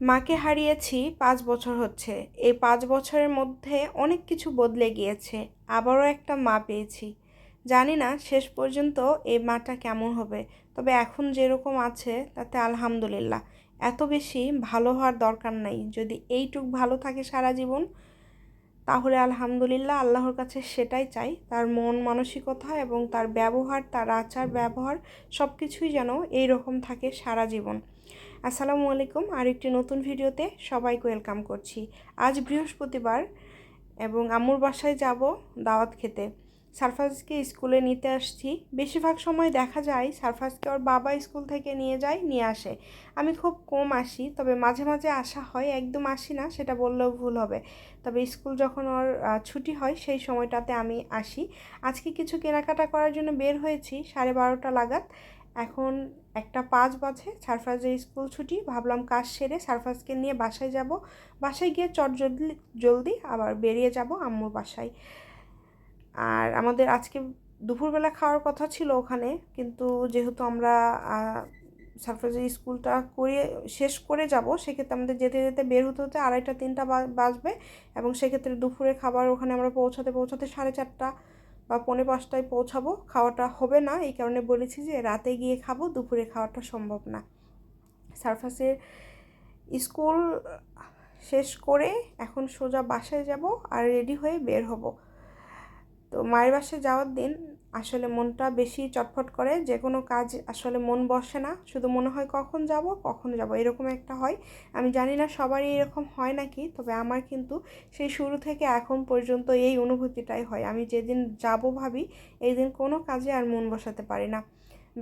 মাকে হারিয়েছি পাঁচ বছর হচ্ছে। এই পাঁচ বছরের মধ্যে অনেক কিছু বদলে গিয়েছে, আবারও একটা মা পেয়েছি। জানি না শেষ পর্যন্ত এই মাটা কেমন হবে, তবে এখন যেরকম আছে তাতে আলহামদুলিল্লাহ। এত বেশি ভালো হওয়ার দরকার নাই, যদি এইটুক ভালো থাকে সারা জীবন, তাহলে আলহামদুলিল্লাহ আল্লাহর কাছে সেটাই চাই। তার মন মানসিকতা এবং তার ব্যবহার, তার আচার ব্যবহার সব কিছুই যেন এইরকম থাকে সারা জীবন। আসসালামু আলাইকুম, আরেকটি নতুন ভিডিওতে সবাইকে ওয়েলকাম করছি। আজ বৃহস্পতিবার এবং আম্মুর বাসায় যাব দাওয়াত খেতে। সারফাজকে স্কুলে নিতে আসছি। বেশিরভাগ সময় দেখা যায় সারফাজকে ওর বাবা স্কুল থেকে নিয়ে যায়, নিয়ে আসে। আমি খুব কম আসি, তবে মাঝে মাঝে আসা হয়, একদম আসি না, সেটা বললেও ভুল হবে। তবে স্কুল যখন ওর ছুটি হয়, সেই সময়টাতে আমি আসি। আজকে কিছু কেনাকাটা করার জন্য বের হয়েছি, সাড়ে বারোটা লাগাত এখন একটা পাঁচ বাজে, সারফাজের স্কুল ছুটি। ভাবলাম কাজ সেরে সারফাজকে নিয়ে বাসায় যাব। বাসায় গিয়ে চট জলদি জলদি আবার বেরিয়ে যাব আম্মুর বাসায়। আর আমাদের আজকে দুপুরবেলা খাওয়ার কথা ছিল ওখানে, কিন্তু যেহেতু আমরা সারফাজের স্কুলটা করে শেষ করে যাব, সেক্ষেত্রে আমাদের যেতে যেতে বের হতে হতে আড়াইটা, তিনটা বাজবে। এবং সেক্ষেত্রে দুপুরে খাবার ওখানে আমরা পৌঁছাতে পৌঁছাতে সাড়ে চারটা বা পৌনে পাঁচটায় পৌঁছাবো, খাওয়াটা হবে না। এই কারণে বলেছি যে রাতে গিয়ে খাব, দুপুরে খাওয়াটা সম্ভব না। সারফাসের স্কুল শেষ করে এখন সোজা বাসায় যাব আর রেডি হয়ে বের হব। তো মায়ের বাসায় যাওয়ার দিন আসলে মনটা বেশি চটফট করে যে কোনো কাজ আসলে মন বসে না, শুধু মনে হয় কখন যাব কখন যাব, এরকম একটা হয়। আমি জানি না সবারই এরকম হয় নাকি, তবে আমার কিন্তু সেই শুরু থেকে এখন পর্যন্ত এই অনুভূতিটাই হয়। আমি যেদিন যাব ভাবি, এই দিন কোনো কাজে আর মন বসাতে পারি না।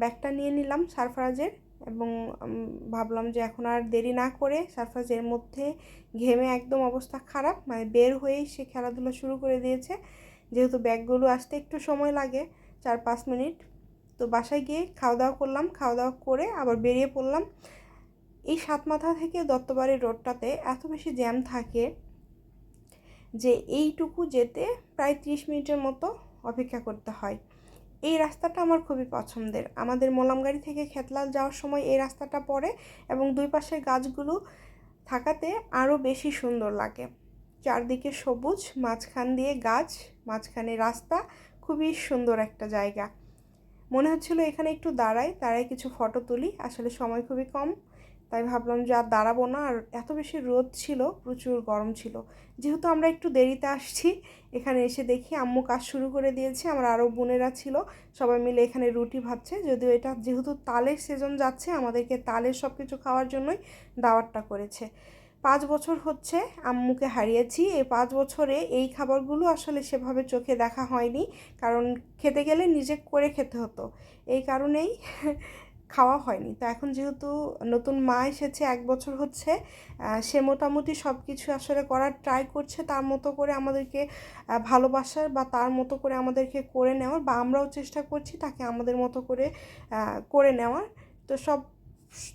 ব্যাগটা নিয়ে নিলাম সারফরাজের এবং ভাবলাম যে এখন আর দেরি না করে সারফরাজের মধ্যে ঘেমে একদম অবস্থা খারাপ মানে বের হয়েই সে খেলাধুলা শুরু করে দিয়েছে। যেহেতু ব্যাগগুলো আসতে একটু সময় লাগে চার পাঁচ মিনিট। তো বাসায় গিয়ে খাওয়া দাওয়া করলাম। খাওয়া দাওয়া করে আবার বেরিয়ে পড়লাম। এই সাতমাথা থেকে দত্তবাড়ির রোডটাতে এত বেশি জ্যাম থাকে যে এইটুকু যেতে প্রায় ত্রিশ মিনিটের মতো অপেক্ষা করতে হয়। এই রাস্তাটা আমার খুবই পছন্দের। আমাদের মোলামগাড়ি থেকে খেতলাল যাওয়ার সময় এই রাস্তাটা পড়ে এবং দুই পাশের গাছগুলো থাকাতে আরও বেশি সুন্দর লাগে। চারদিকে সবুজ, মাঝখান দিয়ে গাছ, মাঝখানে রাস্তা খুবই সুন্দর একটা জায়গা। মনে হচ্ছিল এখানে একটু দাঁড়াই দাঁড়াই কিছু ফটো তুলি। আসলে সময় খুবই কম, তাই ভাবলাম যে আর দাঁড়াবো না। আর এত বেশি রোদ ছিল, প্রচুর গরম ছিল। যেহেতু আমরা একটু দেরিতে আসছি, এখানে এসে দেখি আম্মু কাজ শুরু করে দিয়েছে, আমার আরও বোনেরা ছিল। সবাই মিলে এখানে রুটি ভাজছে যদিও এটা যেহেতু তালের সিজন যাচ্ছে, আমাদেরকে তালের সব কিছু খাওয়ার জন্যই দাওয়াতটা করেছে। পাঁচ বছর হচ্ছে আম্মুকে হারিয়েছি। এই পাঁচ বছরে এই খাবারগুলো আসলে সেভাবে চোখে দেখা হয়নি। কারণ খেতে গেলে নিজে করে খেতে হতো। এই কারণেই খাওয়া হয়নি। তো এখন যেহেতু নতুন মা এসেছে, এক বছর হচ্ছে সে মোটামুটি সব কিছু আসলে করার ট্রাই করছে তার মতো করে আমাদেরকে ভালোবাসার বা তার মতো করে আমাদেরকে করে নেওয়ার বা আমরাও চেষ্টা করছি তাকে আমাদের মতো করে করে নেওয়ার। তো সব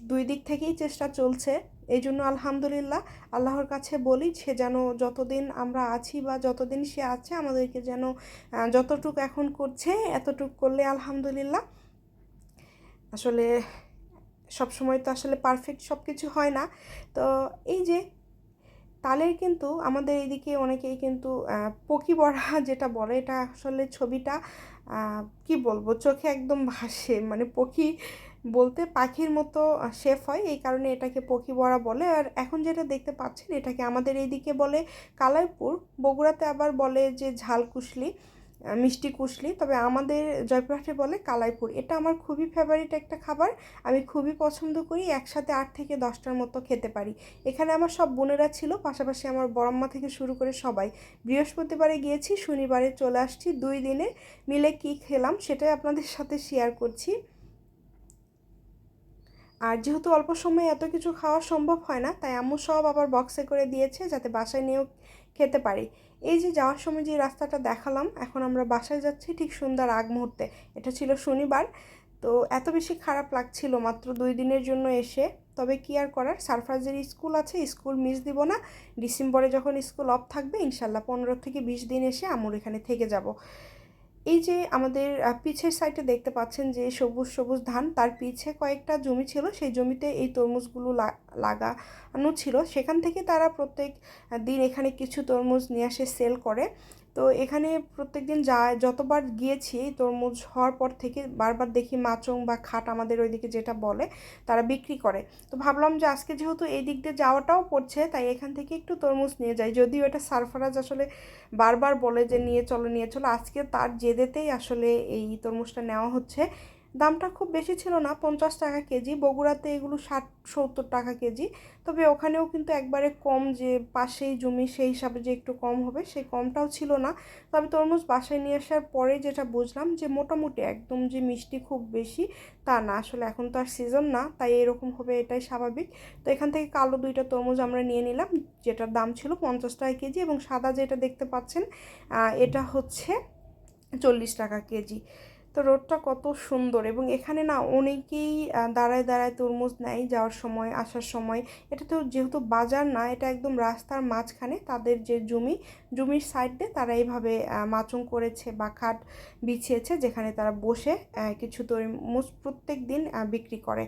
দুই দিক থেকেই চেষ্টা চলছে। এই জন্য আলহামদুলিল্লাহ আল্লাহর কাছে বলি, সে যেন যতদিন আমরা আছি বা যতদিন সে আছে, আমাদেরকে যেন যতটুক এখন করছে, এতটুক করলে আলহামদুলিল্লাহ। আসলে সব সময় তো আসলে পারফেক্ট সব কিছু হয় না। তো এই যে তালের কিন্তু আমাদের এদিকে অনেকেই কিন্তু পকি বড়া যেটা বলে, এটা আসলে ছবিটা কি বলব, চোখে একদম ভাসে। মানে পকি বলতে পাখির মতো শেফ হয়। এই কারণে এটাকে পখি বড়া বলে। আর এখন যেটা দেখতে পাচ্ছেন, এটাকে আমাদের এইদিকে বলে কালাইপুর। বগুড়াতে আবার বলে যে ঝাল কুশলি মিষ্টি কুশলি। তবে আমাদের জয়পুরহাটে বলে কালাইপুর। এটা আমার খুবই ফেভারিট একটা খাবার। আমি খুবই পছন্দ করি। একসাথে আট থেকে দশটার মতো খেতে পারি। এখানে আমার সব বোনেরা ছিল, পাশাপাশি আমার বড়ম্মা থেকে শুরু করে সবাই। বৃহস্পতিবারে গিয়েছি, শনিবারে চলে আসছি। দুই দিনে মিলে কি খেলাম, সেটাই আপনাদের সাথে শেয়ার করছি। আর যেহেতু অল্প সময়ে এত কিছু খাওয়া সম্ভব হয় না, তাই আম্মু সব আবার বক্সে করে দিয়েছে যাতে বাসায় নিয়েও খেতে পারি। এই যে যাওয়ার সময় যে রাস্তাটা দেখালাম, এখন আমরা বাসায় যাচ্ছি ঠিক সুন্দর আগ মুহূর্তে। এটা ছিল শনিবার, তো এত বেশি খারাপ লাগছিল মাত্র দুই দিনের জন্য এসে। তবে কি আর করার? সারফাজের স্কুল আছে, স্কুল মিস দিব না। ডিসেম্বরে যখন স্কুল অফ থাকবে, ইনশাল্লাহ পনেরো থেকে বিশ দিন এসে আমুর এখানে থেকে যাব। এই যে আমাদের পিছের সাইডে দেখতে পাচ্ছেন যে সবুজ সবুজ ধান, তার পিছে কয়েকটা জমি ছিল, সেই জমিতে এই তরমুজগুলো লাগানো ছিল। সেখান থেকে তারা প্রত্যেক দিন এখানে কিছু তরমুজ নিয়ে আসে সেল করে। তো এখানে প্রত্যেক দিন যা যতবার গিয়েছি তরমুজ হওয়ার পর থেকে বারবার দেখি মাচং বা খাট আমাদের ওইদিকে যেটা বলে তারা বিক্রি করে। তো ভাবলাম যে আজকে যেহেতু এই দিক দিয়ে যাওয়াটাও পড়ছে, তাই এখান থেকে একটু তরমুজ নিয়ে যাই। যদিও এটা সারফারাজ আসলে বারবার বলে যে নিয়ে চলো নিয়ে চলো, আজকে তার জেদেতেই আসলে এই তরমুজটা নেওয়া হচ্ছে। দামটা খুব বেশি ছিল না, পঞ্চাশ টাকা কেজি, বগুড়াতে এগুলো ষাট, সত্তর টাকা কেজি। তবে ওখানেও কিন্তু একবারে কম যে পাশেই জমি সেই হিসাবে যে একটু কম হবে সেই কমটাও ছিল না। তবে তরমুজ বাসায় নিয়ে আসার পরে যেটা বুঝলাম যে মোটামুটি একদম যে মিষ্টি খুব বেশি তা না, আসলে এখন তো আর সিজন না, তাই এরকম হবে এটাই স্বাভাবিক। তো এখান থেকে কালো দুইটা তরমুজ আমরা নিয়ে নিলাম, যেটার দাম ছিল পঞ্চাশ টাকা কেজি এবং সাদা যেটা দেখতে পাচ্ছেন এটা হচ্ছে চল্লিশ টাকা কেজি। তো রোডটা কত সুন্দর এবং এখানে না অনেকেই দাঁড়ায় দাঁড়ায় তরমুজ নেয় যাওয়ার সময়, আসার সময়। এটা তো যেহেতু বাজার না, এটা একদম রাস্তার মাঝখানে তাদের যে জমি, জমির সাইডে তারা এইভাবে মাচুং করেছে বা খাট বিছিয়েছে যেখানে তারা বসে কিছু তরমুজ প্রত্যেক দিন বিক্রি করে।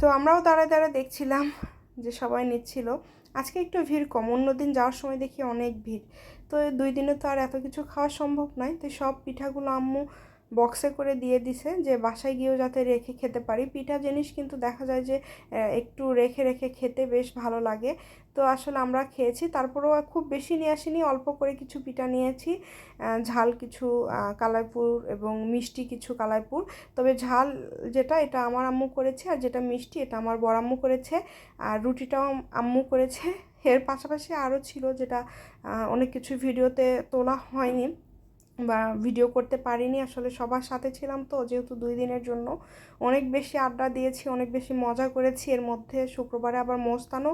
তো আমরাও দাঁড়ায় দাঁড়ায় দেখছিলাম যে সবাই নিচ্ছিল। আজকে একটু ভিড় কম, অন্য দিন যাওয়ার সময় দেখি অনেক ভিড়। তো দুই দিনে তো আর এত কিছু খাওয়া সম্ভব নয়। তো সব পিঠাগুলো আম্মু বক্সে করে দিয়ে দিছে যে বাসায় গিয়েও যাতে রেখে খেতে পারি। পিঠা জিনিস কিন্তু দেখা যায় যে একটু রেখে রেখে খেতে বেশ ভালো লাগে। তো আসলে আমরা খেয়েছি, তারপরেও খুব বেশি নিয়ে আসিনি, অল্প করে কিছু পিঠা নিয়েছি। ঝাল কিছু কালাইপুর এবং মিষ্টি কিছু কালাইপুর। তবে ঝাল যেটা, এটা আমার আম্মু করেছে আর যেটা মিষ্টি, এটা আমার বড় আম্মু করেছে। আর রুটিটাও আম্মু করেছে। এর পাশাপাশি আরও ছিল যেটা অনেক কিছু ভিডিওতে তোলা হয়নি। বা ভিডিও করতে পারিনি, আসলে সবার সাথে ছিলাম তো, যেহেতু দুই দিনের জন্য। অনেক বেশি আড্ডা দিয়েছি, অনেক বেশি মজা করেছি। এর মধ্যে শুক্রবারে আবার মোস্তানও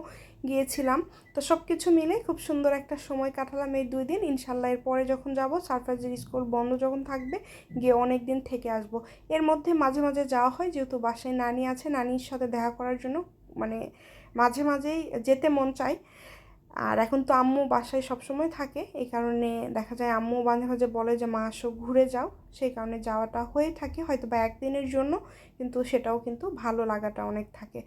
গিয়েছিলাম। তো সব কিছু মিলে খুব সুন্দর একটা সময় কাটালাম এই দুই দিন। ইনশাল্লাহ এরপরে যখন যাব সারপ্রাইজের স্কুল বন্ধ যখন থাকবে, গিয়ে অনেক দিন থেকে আসব। এর মধ্যে মাঝে মাঝে যাওয়া হয়, যেহেতু বাসায় নানি আছে, নানির সাথে দেখা করার জন্য মানে মাঝে মাঝেই যেতে মন চায়। আর এখন তো আম্মু বাসায় সবসময় থাকে, এই কারণে দেখা যায় আম্মু মাঝে মাঝে বলে যে, মা, আসো, ঘুরে যাও। সেই কারণে যাওয়াটা হয়ে থাকে হয়তো বা একদিনের জন্য, কিন্তু সেটাও কিন্তু ভালো লাগাটা অনেক থাকে।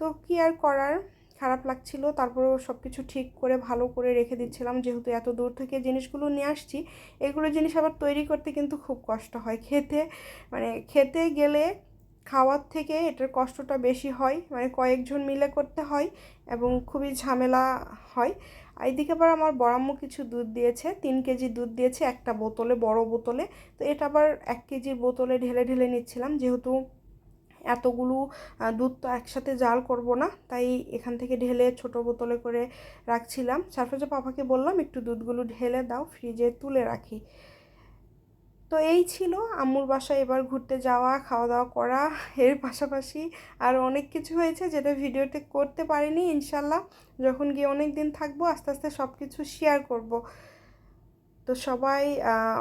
তো কি আর করার? খারাপ লাগছিল, তারপরেও সব কিছু ঠিক করে, ভালো করে রেখে দিচ্ছিলাম। যেহেতু এত দূর থেকে জিনিসগুলো নিয়ে আসছি, এগুলো জিনিস আবার তৈরি করতে কিন্তু খুব কষ্ট হয়। খেতে মানে খেতে গেলে খাওয়ার থেকে এটার কষ্টটা বেশি হয় মানে কয়েকজন মিলে করতে হয় এবং খুবই ঝামেলা হয়। আর এদিকে আবার আমার বড়াম্মু কিছু দুধ দিয়েছে, তিন কেজি দুধ দিয়েছে একটা বোতলে, বড় বোতলে। তো এটা আবার এক কেজির বোতলে ঢেলে ঢেলে নিচ্ছিলাম, যেহেতু এতগুলো দুধ তো একসাথে জাল করব না, তাই এখান থেকে ঢেলে ছোট বোতলে করে রাখছিলাম। সারফাজা পাপাকে বললাম, একটু দুধগুলো ঢেলে দাও, ফ্রিজে তুলে রাখি। তো এই ছিল আম্মুর বাসায় এবার ঘুরতে যাওয়া খাওয়া দাওয়া করা। এর পাশাপাশি আর অনেক কিছু হয়েছে যেটা ভিডিওতে করতে পারিনি ইনশাল্লাহ যখন গিয়ে অনেক দিন থাকব, আস্তে আস্তে সব কিছু শেয়ার করব। তো সবাই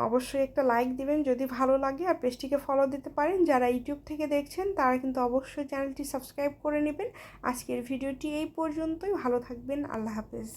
অবশ্যই একটা লাইক দিবেন যদি ভালো লাগে। আর পেজটিকে ফলো দিতে পারেন। যারা ইউটিউব থেকে দেখছেন, তারা কিন্তু অবশ্যই চ্যানেলটি সাবস্ক্রাইব করে নেবেন। আজকের ভিডিওটি এই পর্যন্তই। ভালো থাকবেন। আল্লাহ হাফেজ।